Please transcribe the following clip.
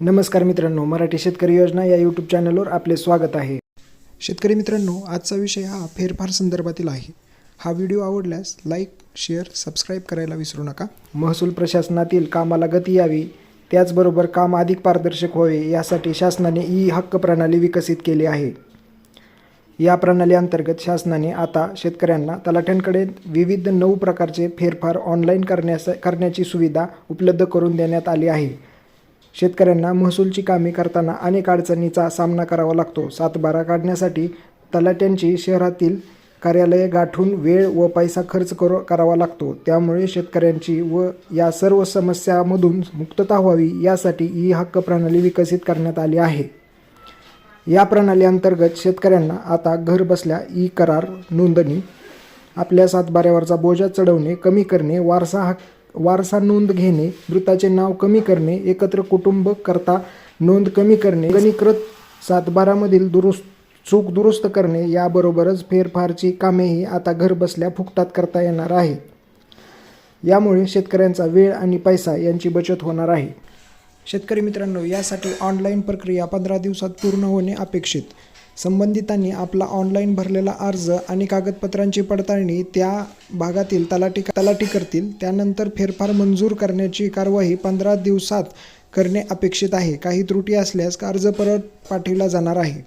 नमस्कार मित्रांनो मराठी शेतकरी योजना या यूट्यूब चॅनलवर आपले स्वागत आहे. शेतकरी मित्रांनो आजचा विषय हा फेरफार संदर्भातील आहे. हा व्हिडिओ आवडल्यास लाईक शेअर सबस्क्राईब करायला विसरू नका. महसूल प्रशासनातील कामाला गती यावी त्याचबरोबर काम अधिक पारदर्शक व्हावे यासाठी शासनाने ई हक्क प्रणाली विकसित केली आहे. या प्रणाली अंतर्गत शासनाने आता शेतकऱ्यांना तलाठ्यांकडे विविध नऊ प्रकारचे फेरफार ऑनलाईन करण्यास करण्याची सुविधा उपलब्ध करून देण्यात आली आहे. शेतकऱ्यांना महसूलची कामे करताना अनेक अडचणीचा सामना करावा लागतो. सातबारा काढण्यासाठी तलाट्यांची शहरातील कार्यालये गाठून वेळ व पैसा खर्च करो करावा लागतो. त्यामुळे शेतकऱ्यांची व या सर्व समस्यामधून मुक्तता व्हावी यासाठी ही हक्क प्रणाली विकसित करण्यात आली आहे. या प्रणाली अंतर्गत शेतकऱ्यांना आता घर बसल्या ई करार नोंदणी आपल्या सातबाऱ्यावरचा बोजा चढवणे कमी करणे वारसा हक्क वारसा नोंद घेणे मृताचे नाव कमी करणे एकत्र कुटुंब करता नोंद कमी करणे गणीकृत सातबारामधील दुरुस्त चूक दुरुस्त करणे याबरोबरच फेरफारची कामेही आता घर बसल्या फुकटात करता येणार आहे. यामुळे शेतकऱ्यांचा वेळ आणि पैसा यांची बचत होणार आहे. शेतकरी मित्रांनो यासाठी ऑनलाईन प्रक्रिया पंधरा दिवसात पूर्ण होणे अपेक्षित. संबंधितांनी आपला ऑनलाईन भरलेला अर्ज आणि कागदपत्रांची पडताळणी त्या भागातील तलाठी तलाठी करतील. त्यानंतर फेरफार मंजूर करण्याची कारवाई पंधरा दिवसात करणे अपेक्षित आहे. काही त्रुटी असल्यास अर्ज परत पाठविला जाणार आहे.